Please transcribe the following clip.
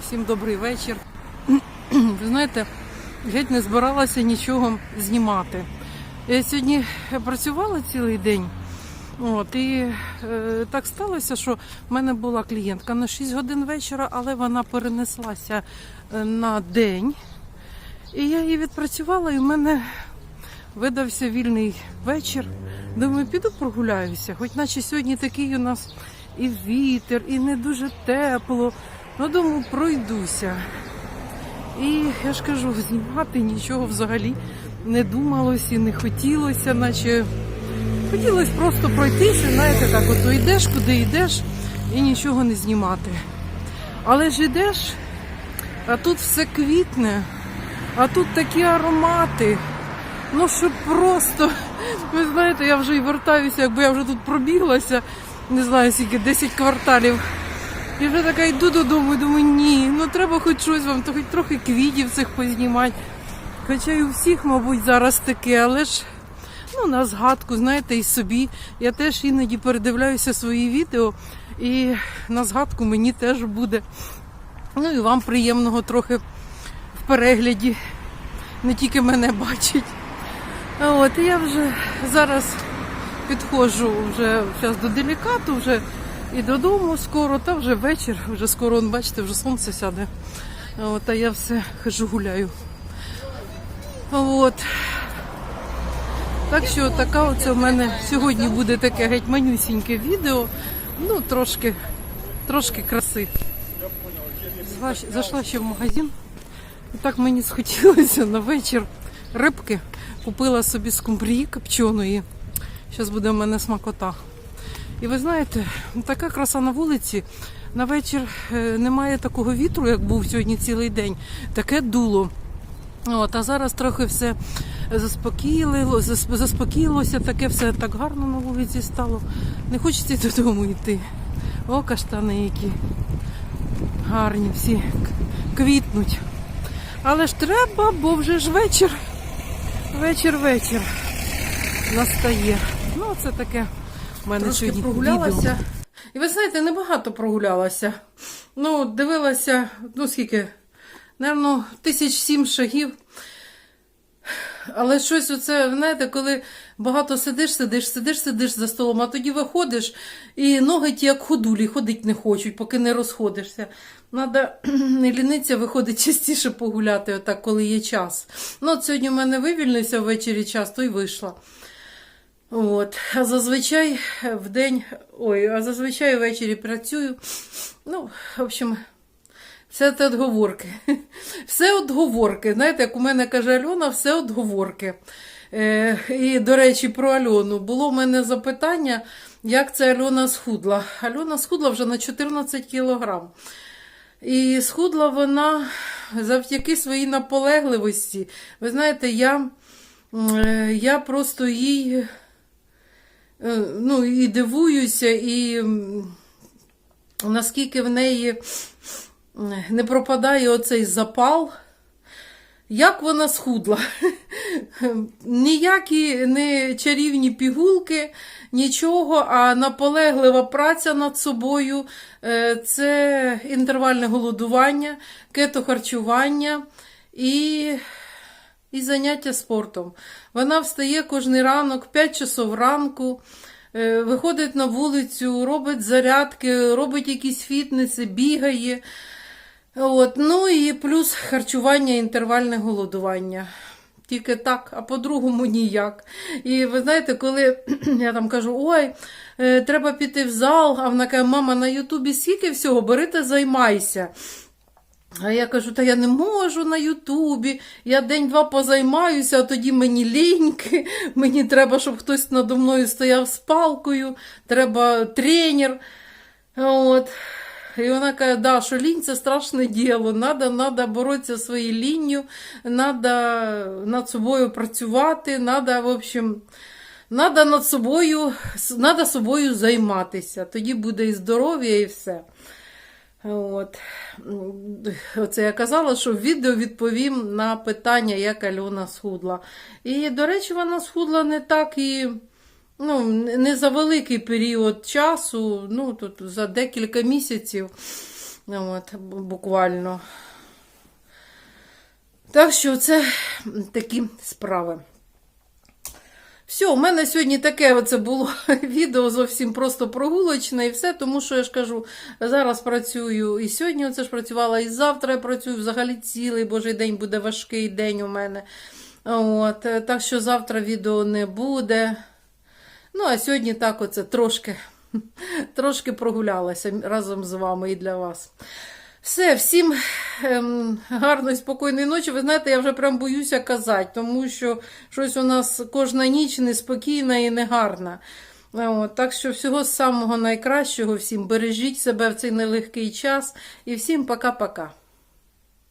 Всім добрий вечір. Ви знаєте, геть не збиралася нічого знімати. Я сьогодні працювала цілий день. От, і е, так сталося, що в мене була клієнтка на 6 годин вечора, але вона перенеслася е, на день. І я її відпрацювала, і в мене видався вільний вечір. Думаю, піду прогуляюся. Хоч наче сьогодні такий у нас і вітер, і не дуже тепло. Ну, думаю, пройдуся. І я ж кажу, знімати нічого взагалі не думалось і не хотілося, наче хотілося просто пройтися, знаєте, так, от йдеш, куди йдеш, і нічого не знімати. Але ж йдеш, а тут все квітне, а тут такі аромати. Ну, що просто, ви знаєте, я вже і вертаюся, якби я вже тут пробіглася, не знаю, скільки 10 кварталів. І вже така йду додому і думаю, ні, ну треба хоч щось вам, то хоч трохи квітів цих познімати. Хоча і у всіх, мабуть, зараз таке, але ж ну, на згадку, знаєте, і собі. Я теж іноді передивляюся свої відео, і на згадку мені теж буде. Ну і вам приємного трохи в перегляді. Не тільки мене бачить. От і я вже зараз підходжу вже зараз до делікату, вже і додому скоро, та вже вечір, вже скоро, бачите, вже сонце сяде. От, а я все хожу гуляю. От. Так що така оце в мене сьогодні буде таке геть манюсіньке відео. Ну, трошки, трошки краси. Зайшла ще в магазин. І так мені схотілося на вечір рибки. Купила собі скумбрії копченої. Зараз буде в мене смакота. І ви знаєте, така краса на вулиці. На вечір е, немає такого вітру, як був сьогодні цілий день. Таке дуло. От, а зараз трохи все заспокійлило, зас- заспокоїлося, таке все так гарно на вулиці стало. Не хочеться додому йти. О, каштани які гарні, всі квітнуть. Але ж треба, бо вже ж вечір. Вечір, вечір настає. Ну, це таке в мене Трошки сьогодні прогулялася. відео. І ви знаєте, небагато прогулялася. Ну, дивилася, ну скільки, напевно, тисяч сім шагів. Але щось оце, знаєте, коли багато сидиш, сидиш, сидиш, сидиш за столом, а тоді виходиш, і ноги ті, як ходулі, ходить не хочуть, поки не розходишся. Надо не ліниться, виходить частіше погуляти, отак, коли є час. Ну, от сьогодні в мене вивільнився ввечері час, то й вийшла. От. А зазвичай в день, ой, а зазвичай ввечері працюю. Ну, в общем, все це отговорки. Все отговорки. Знаєте, як у мене каже Альона, все отговорки. Е, і, до речі, про Альону. Було в мене запитання, як це Альона схудла. Альона схудла вже на 14 кілограм. І схудла вона завдяки своїй наполегливості. Ви знаєте, я, е, я просто їй ну, і дивуюся, і наскільки в неї не пропадає оцей запал. Як вона схудла? Ніякі не чарівні пігулки, нічого, а наполеглива праця над собою е, це інтервальне голодування, кетохарчування і, і заняття спортом. Вона встає кожен ранок, 5 часов ранку, е, виходить на вулицю, робить зарядки, робить якісь фітнеси, бігає. От, ну і плюс харчування, інтервальне голодування. Тільки так, а по-другому ніяк. І ви знаєте, коли я там кажу, ой, е, треба піти в зал, а вона каже, мама, на Ютубі скільки всього, бери та займайся. А я кажу, та я не можу на Ютубі, я день-два позаймаюся, а тоді мені ліньки, мені треба, щоб хтось надо мною стояв з палкою, треба тренер. От. І вона каже, да, що лінь це страшне діло. Надо, надо боротися своєю лінню, надо над собою працювати, надо, в общем, надо над собою, надо собою займатися. Тоді буде і здоров'я, і все. От. Оце я казала, що в відео відповім на питання, як Альона схудла. І, до речі, вона схудла не так і ну, не за великий період часу, ну, тут за декілька місяців. От, буквально. Так що це такі справи. Все, у мене сьогодні таке оце було відео зовсім просто прогулочне і все, тому що я ж кажу, зараз працюю і сьогодні оце ж працювала, і завтра я працюю. Взагалі цілий божий день буде важкий день у мене. От, е, так що завтра відео не буде. Ну, а сьогодні так оце трошки, трошки прогулялася разом з вами і для вас. Все, всім ем, гарної, спокійної ночі. Ви знаєте, я вже прям боюся казати, тому що щось у нас кожна ніч неспокійна і негарна. От, так що всього самого найкращого, всім бережіть себе в цей нелегкий час і всім пока-пока.